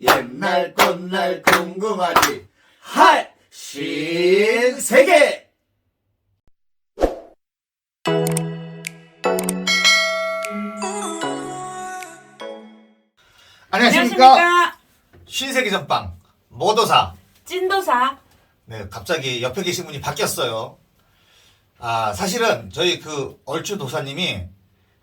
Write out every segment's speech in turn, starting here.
옛날 꽃날 궁금하지. 할 신세계! 안녕하십니까? 안녕하십니까. 신세계 전빵 모도사. 찐도사. 네 갑자기 옆에 계신 분이 바뀌었어요. 아 사실은 저희 그 얼추 도사님이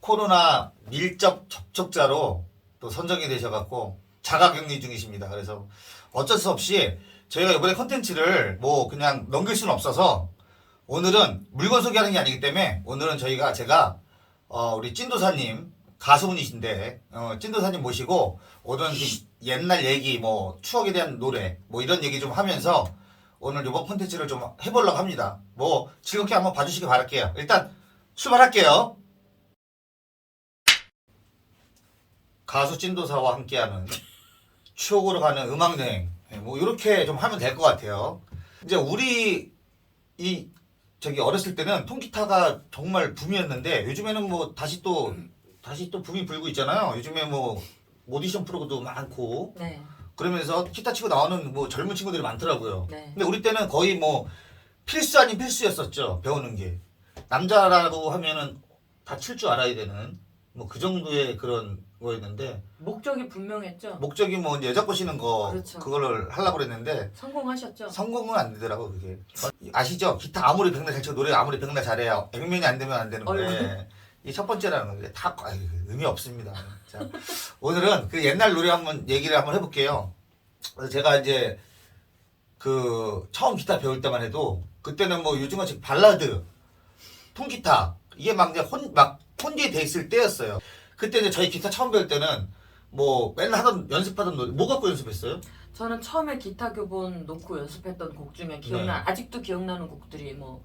코로나 밀접 접촉자로 또 선정이 되셔갖고 자가격리 중이십니다. 그래서 어쩔 수 없이 저희가 이번에 컨텐츠를 뭐 그냥 넘길 수는 없어서 오늘은 물건 소개하는 게 아니기 때문에 오늘은 저희가 제가 어 우리 찐도사님 가수분이신데 어 찐도사님 모시고 오늘은 그 옛날 얘기 뭐 추억에 대한 노래 뭐 이런 얘기 좀 하면서 오늘 이번 콘텐츠를 좀 해보려고 합니다. 뭐 즐겁게 한번 봐주시기 바랄게요. 일단 출발할게요. 가수 찐도사와 함께하는 추억으로 가는 음악 여행 예, 뭐 이렇게 좀 하면 될 것 같아요. 이제 우리 이 저기 어렸을 때는 통기타가 정말 붐이었는데 요즘에는 뭐 다시 또 다시 또 붐이 불고 있잖아요. 요즘에 뭐 오디션 프로도 많고 네. 그러면서 기타 치고 나오는 뭐 젊은 친구들이 많더라고요. 네. 근데 우리 때는 거의 뭐 필수 아닌 필수였었죠. 배우는 게 남자라고 하면은 다 칠 줄 알아야 되는 뭐 그 정도의 그런 거였는데 목적이 분명했죠. 목적이 뭐 이제 여자 꼬시는 거 그렇죠. 그거를 하려고 그랬는데 성공하셨죠. 성공은 안 되더라고 그게 아시죠? 기타 아무리 백날 잘 치고 노래 아무리 백날 잘해야 액면이 안 되면 안 되는 거예요. 어이구. 이첫 번째라는 게다 아유, 의미 없습니다. 자, 오늘은 그 옛날 노래 한번 얘기를 한번 해볼게요. 그래서 제가 이제 그 처음 기타 배울 때만 해도 그때는 뭐 요즘같이 발라드, 통기타 이게 막 이제 혼막 혼재 돼 있을 때였어요. 그때 이제 저희 기타 처음 배울 때는 뭐 맨날 하던 연습하던 노래 뭐 갖고 연습했어요? 저는 처음에 기타 교본 놓고 연습했던 곡 중에 기억나 네. 아직도 기억나는 곡들이 뭐,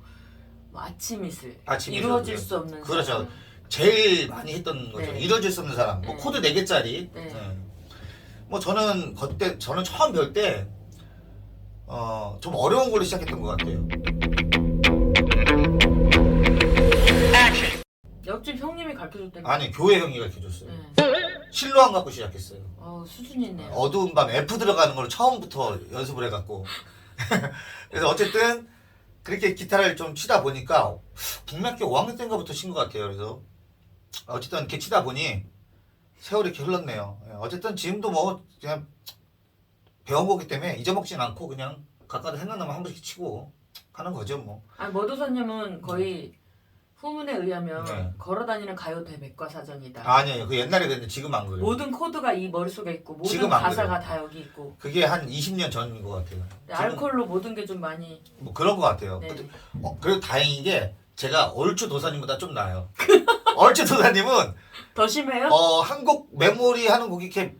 뭐 아침 이슬, 아침 이슬, 이루어질 네. 수 없는 그렇죠. 제일 많이 했던 거죠. 네. 이뤄질 수 없는 사람. 뭐 네. 코드 4 개짜리. 네. 뭐 저는 그때 저는 처음 배울 때 어, 좀 어려운 걸로 시작했던 것 같아요. 옆집 형님이 가르쳐줬다면. 아니, 교회 형이 가르쳐 줬어요. 네. 실로안 갖고 시작했어요. 어 수준이 있네요. 어두운 밤 F 들어가는 걸 처음부터 연습을 해 갖고. 그래서 어쨌든 그렇게 기타를 좀 치다 보니까 국민학교 5학년 때인가부터 친 것 같아요. 그래서 어쨌든 이렇게 치다 보니 세월이 이렇게 흘렀네요. 예, 어쨌든 지금도 뭐 그냥 배운 거기 때문에 잊어먹진 않고 그냥 가까이 생각나면 한 번씩 치고 하는 거죠 뭐. 아니 머도사님은 거의 후문에 의하면 네. 걸어다니는 가요 대 백과 사전이다. 아니에요. 그 옛날에 그랬는데 지금 안 그래요. 모든 코드가 이 머릿속에 있고 모든 지금 안 가사가 그래요. 다 여기 있고 그게 한 20년 전인 것 같아요. 근데 지금 알콜로 모든 게 좀 많이 뭐 그런 것 같아요. 네. 근데, 어, 그래도 다행인 게 제가 얼추 도사님보다 좀 나아요. 얼추 도사님은 더 심해요? 어, 한 곡 메모리 하는 곡이 이렇게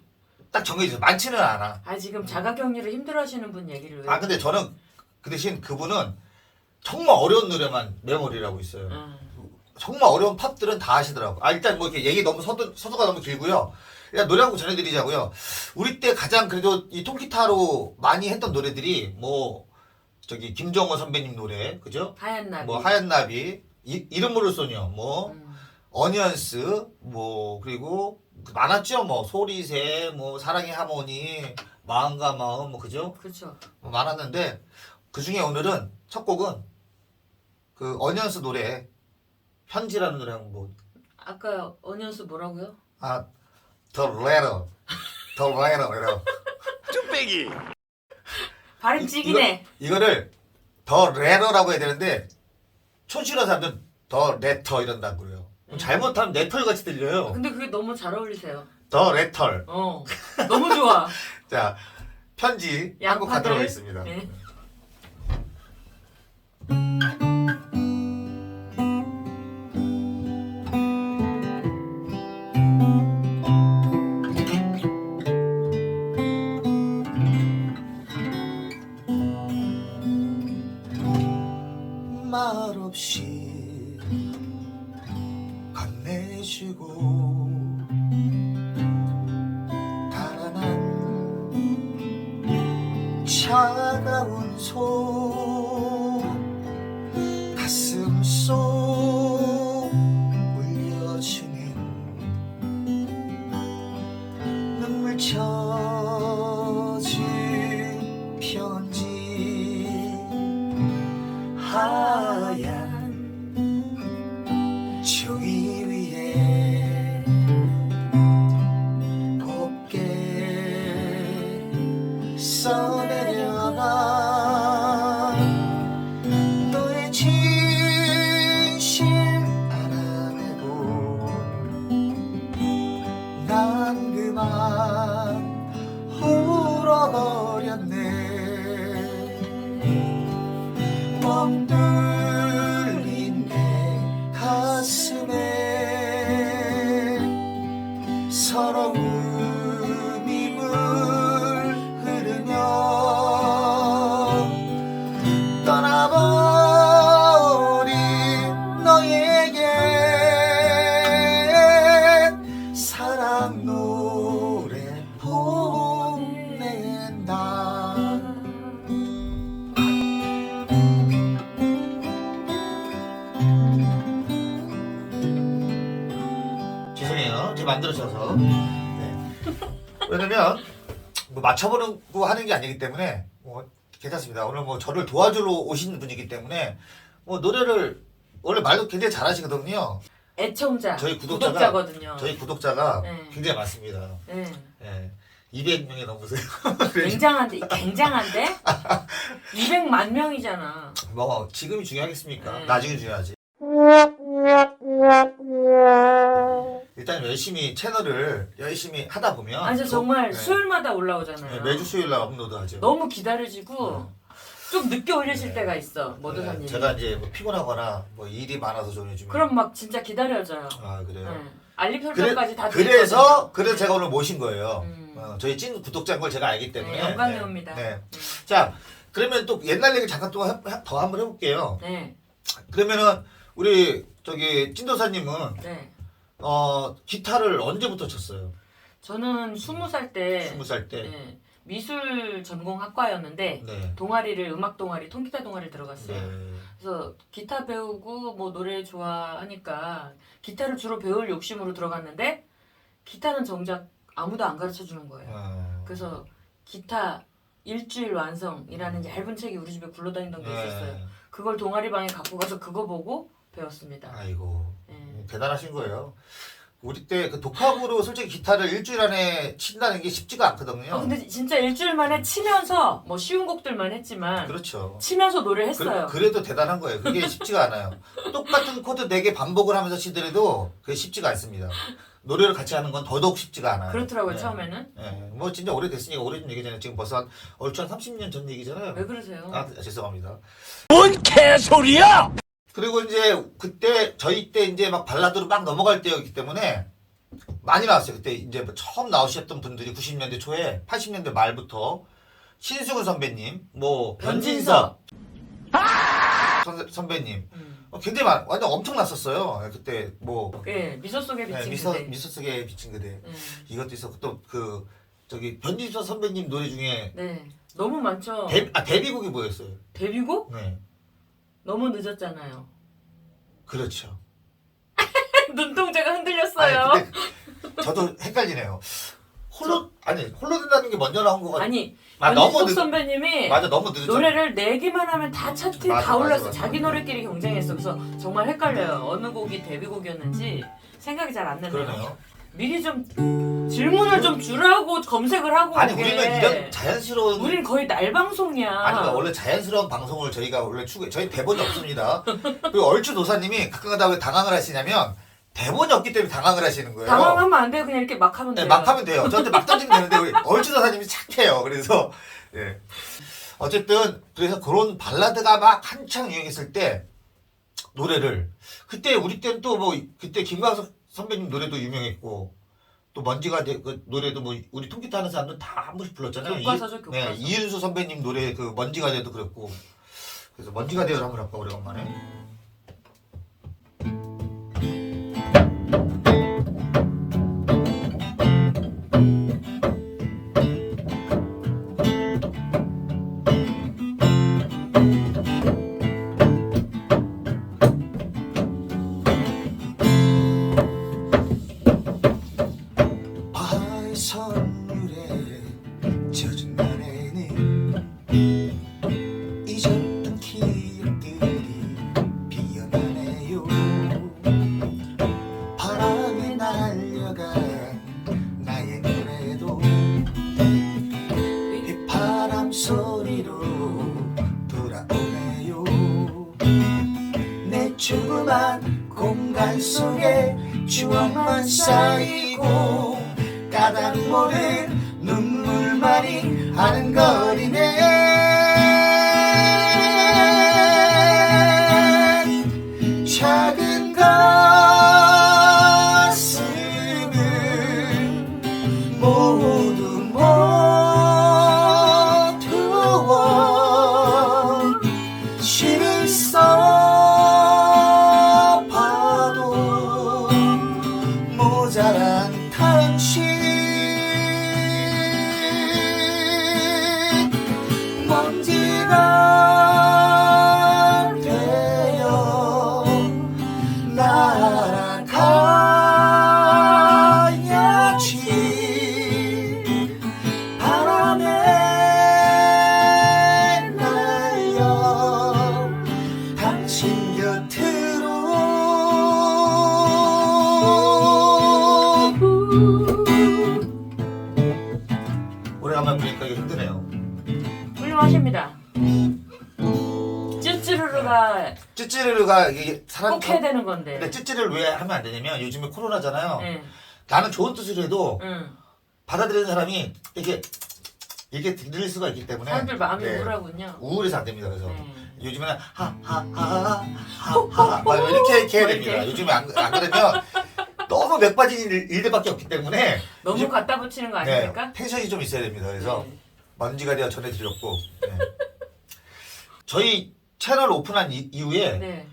딱 정해져 많지는 않아. 아 지금 자가격리를 힘들어하시는 분 얘기를 왜? 아 근데 저는 그 대신 그분은 정말 어려운 노래만 메모리라고 있어요. 음. 정말 어려운 팝들은 다 하시더라고. 아 일단 뭐 이렇게 얘기 너무 서두, 서두가 너무 길고요. 일단 노래 한곡 전해드리자고요. 우리 때 가장 그래도 이 통기타로 많이 했던 노래들이 뭐 저기 김정호 선배님 노래 그죠? 하얀 나비. 뭐 하얀 나비 이, 이름 모를 소녀 뭐 음. 어니언스 뭐 그리고 많았죠 뭐 소리새 뭐 사랑의 하모니 마음과 마음 뭐 그죠 그렇죠. 뭐 많았는데 그 중에 오늘은 첫 곡은 그 어니언스 노래 편지라는 노래 한곡 아까 어니언스 뭐라고요? 아 The Letter The Letter 이런 발음 이- 찌기네. 이거, 이거를 더 레터라고 해야 되는데 촌실한 사람들은 더 레터 이런다고 그래요 그럼 잘못하면 네털 같이 들려요 근데 그게 너무 잘 어울리세요. 더 레터 어. 너무 좋아. 자 편지 양파들. 가도록 하겠습니다. 네. 멍 뚫린 내 가슴에 서러움이 물 흐르며 떠나버린 너에게 사랑 노래 보낸다 만들어셔서. 네. 왜냐면 뭐 맞춰보려고 하는 게 아니기 때문에 뭐 괜찮습니다. 오늘 뭐 저를 도와주러 오신 분이기 때문에 뭐 노래를 원래 말도 굉장히 잘하시거든요. 애청자, 저희 구독자가 구독자거든요. 저희 구독자가 네. 굉장히 많습니다. 네. 예. 200명이 넘으세요. 굉장한데, 굉장한데? 200만 명이잖아. 뭐 지금이 중요하겠습니까? 네. 나중에 중요하지. 일단 열심히 채널을 열심히 하다 보면 아니, 저 또- 정말 네. 수요일마다 네, 올라오잖아요. 매주 수요일 날 업로드 하죠. 너무 기다려지고, 좀 늦게 올리실 네. 때가 있어, 모도사님. 네, 제가 이제 뭐 피곤하거나 뭐 일이 많아서 좀 요즘에 그럼 막 진짜 기다려져요. 아 그래요. 네. 알림 설정까지 다 그래서 그래서 제가 오늘 모신 거예요. 음. 어, 저희 찐 구독자인 걸 제가 알기 때문에 네, 영광이옵니다. 네. 네. 자 그러면 또 옛날 얘기 잠깐 또더 한번 해볼게요. 네, 그러면은 우리 저기 찐도사님은 네. 어 기타를 언제부터 쳤어요? 저는 스무 살때 스무 살 때. 네, 미술 전공 학과였는데 네. 동아리를 음악 동아리 통기타 동아리 들어갔어요. 네. 그래서 기타 배우고 뭐 노래 좋아하니까 기타를 주로 배울 욕심으로 들어갔는데 기타는 정작 아무도 안 가르쳐 주는 거예요. 어. 그래서 기타 일주일 완성이라는 얇은 책이 우리 집에 굴러다니던 게 있었어요. 네. 그걸 동아리 방에 갖고 가서 그거 보고 배웠습니다. 아이고 네. 대단하신 거예요. 우리 때 그 독학으로 솔직히 기타를 일주일 안에 친다는 게 쉽지가 않거든요. 아, 근데 진짜 일주일 만에 치면서 뭐 쉬운 곡들만 했지만 그렇죠. 치면서 노래 했어요. 그, 래도 대단한 거예요. 그게 쉽지가 않아요. 똑같은 코드 4개 반복을 하면서 치더라도 그게 쉽지가 않습니다. 노래를 같이 하는 건 더더욱 쉽지가 않아요. 그렇더라고요 네. 처음에는. 네. 뭐 진짜 오래됐으니까 오래전 얘기잖아요. 지금 벌써 한 얼추 한 30년 전 얘기잖아요. 왜 그러세요? 아 죄송합니다. 뭔 개소리야! 그리고 이제 그때 저희 때 이제 막 발라드로 막 넘어갈 때였기 때문에 많이 나왔어요. 그때 이제 뭐 처음 나오셨던 분들이 90년대 초에 80년대 말부터 신승훈 선배님, 뭐 변진섭 선, 선배님 음. 어, 굉장히 많, 완전 엄청났었어요. 그때 뭐 예, 미소 속에 네, 비친 미소 그대. 미소 속에 비친 그대 음. 이것도 있었고 또그 저기 변진섭 선배님 노래 중에 네, 너무 많죠. 데, 아 데뷔곡이 뭐였어요? 데뷔곡 네, 너무 늦었잖아요. 그렇죠. 눈동자가 흔들렸어요. 아니, 근데 저도 헷갈리네요. 홀로 아니 홀로 된다는 게 먼저 나온 거 같아. 아니 아, 너무 늦, 선배님이 맞아 너무 늦었죠. 노래를 내기만 하면 다 차트에 맞아, 다 맞아, 올랐어. 맞아. 자기 노래끼리 경쟁했어. 그래서 정말 헷갈려요. 어느 곡이 데뷔곡이었는지 생각이 잘 안 나네요. 그러네요. 미리 좀 질문을 좀 주라고 검색을 하고 아니 오게. 우리는 이런 자연스러운 우린 거의 날 방송이야. 아니 그러니까 원래 자연스러운 방송을 저희가 원래 추구 저희 대본이 없습니다. 그리고 얼추 도사님이 가끔가다 왜 당황을 하시냐면 대본이 없기 때문에 당황을 하시는 거예요. 당황하면 안 돼요. 그냥 이렇게 막 하면 네, 돼요. 막 하면 돼요. 저한테 막 던지면 되는데 우리 얼추 도사님이 착해요. 그래서 예. 어쨌든 그래서 그런 발라드가 막 한창 유행했을 때 노래를 그때 우리 때는 또 뭐 그때 김광석 선배님 노래도 유명했고 또 먼지가 돼, 그 노래도 뭐 우리 통기타 하는 사람들 다 한 번씩 불렀잖아요. 교과서죠, 이, 교과서. 네, 이윤수 선배님 노래 그 먼지가 돼도 그랬고 그래서 먼지가 돼요 한번 할까 오래간만에. 훌륭하십니다. 찌찌르르가 찌찌르르가 이게 사람 꼭 해야 되는 건데. 근데 찌찌를 왜 하면 안 되냐면 요즘에 코로나잖아요 네. 나는 좋은 뜻으로 해도 응. 받아들이는 사람이 이렇게 이게 들릴 수가 있기 때문에 사람들 마음이 네, 우울하군요. 우울해서 안 됩니다. 그래서 네. 요즘에는 하하하하하 이렇게 이렇게 해야 뭐 됩니다. 이렇게. 요즘에 안, 안 그러면 너무 맥 빠진 일- 일들밖에 없기 때문에 너무 요즘- 갖다 붙이는 거 네, 아닙니까? 텐션이 좀 있어야 됩니다. 그래서 네. 먼지가 되어 전해드렸고 네. 저희 채널 오픈한 이, 이후에 네.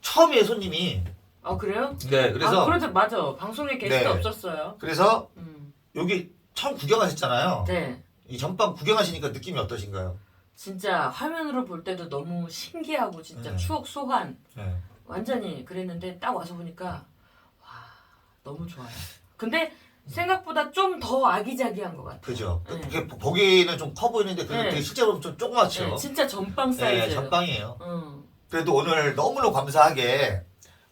처음이에요 손님이. 어 그래요? 네, 그래서 아, 그래도 맞아. 방송에 게스트 네. 없었어요. 그래서 음. 여기 처음 구경하셨잖아요. 네. 이 전방 구경하시니까 느낌이 어떠신가요? 진짜 화면으로 볼 때도 너무 신기하고 진짜 네. 추억 소환 네. 완전히 그랬는데 딱 와서 보니까 와 너무 좋아요. 근데 생각보다 좀 더 아기자기한 것 같아요. 그죠. 네. 그게 보- 보기에는 좀 커 보이는데 그게 네. 되게 실제로 좀 조그맣죠. 네, 진짜 전빵 사이즈. 네, 전방이에요. 응. 그래도 오늘 너무나 감사하게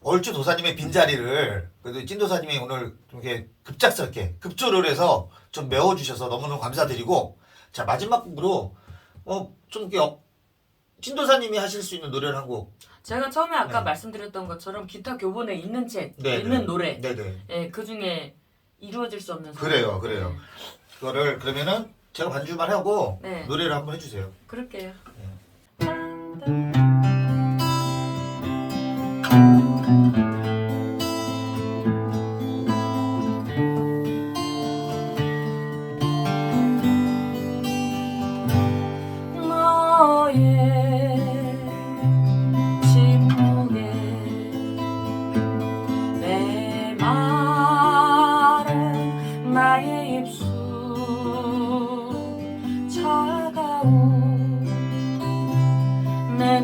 얼추 도사님의 빈자리를 그래도 찐도사님이 오늘 좀 이렇게 급작스럽게 급조를 해서 좀 메워주셔서 너무너무 감사드리고 자 마지막 곡으로 어좀 이렇게 어, 찐도사님이 하실 수 있는 노래를 한 곡. 제가 처음에 아까 네. 말씀드렸던 것처럼 기타 교본에 있는 책, 네, 있는 네. 노래, 네 네. 예, 그 중에 이루어질 수 없는. 그래요, 그래요. 그거를 그러면은 제가 반주만 하고 네. 노래를 한번 해주세요. 그럴게요. 너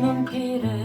눈길에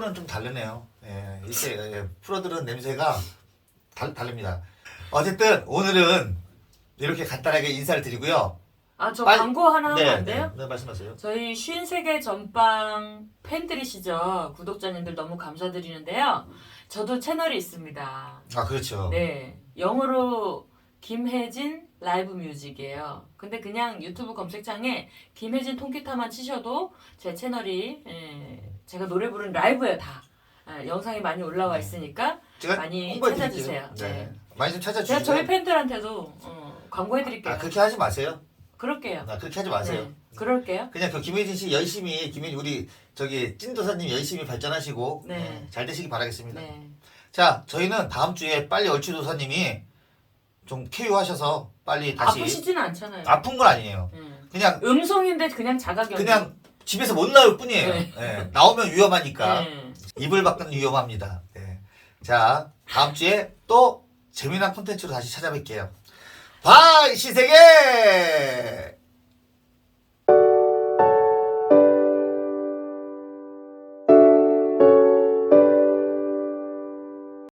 프로는 좀 다르네요. 예, 이렇게 예, 프로들은 냄새가 달, 다릅니다. 어쨌든 오늘은 이렇게 간단하게 인사를 드리고요. 아, 저 빨리- 광고 하나 하면 안 돼요? 네, 네, 말씀하세요. 저희 53개 전빵 팬들이시죠? 구독자님들 너무 감사드리는데요. 저도 채널이 있습니다. 아 그렇죠. 네. 영어로 김혜진 라이브 뮤직이에요. 근데 그냥 유튜브 검색창에 김혜진 통기타만 치셔도 제 채널이 예, 제가 노래 부르는 라이브예요 다. 예, 영상이 많이 올라와 있으니까 제가 많이 홍보해 찾아주세요. 네. 네. 많이 좀 찾아주세요. 제가 저희 팬들한테도 어, 광고해드릴게요. 아 그렇게 하지 마세요. 그럴게요. 아, 그렇게 하지 마세요. 네, 그럴게요. 그냥 그 김혜진 씨 열심히 김혜진 우리 저기 찐도사님 열심히 발전하시고 네. 네, 잘 되시기 바라겠습니다. 네. 자 저희는 다음 주에 빨리 얼추도사님이 좀 쾌유하셔서 빨리 다시 아프시지는 않잖아요. 아픈 건 아니에요. 음. 그냥 음성인데 그냥 자가격리. 그냥 집에서 못 나올 뿐이에요. 네. 예, 나오면 위험하니까 네. 이불 밖은 위험합니다. 네. 자 다음 주에 또 재미난 콘텐츠로 다시 찾아뵐게요. 바이 시세계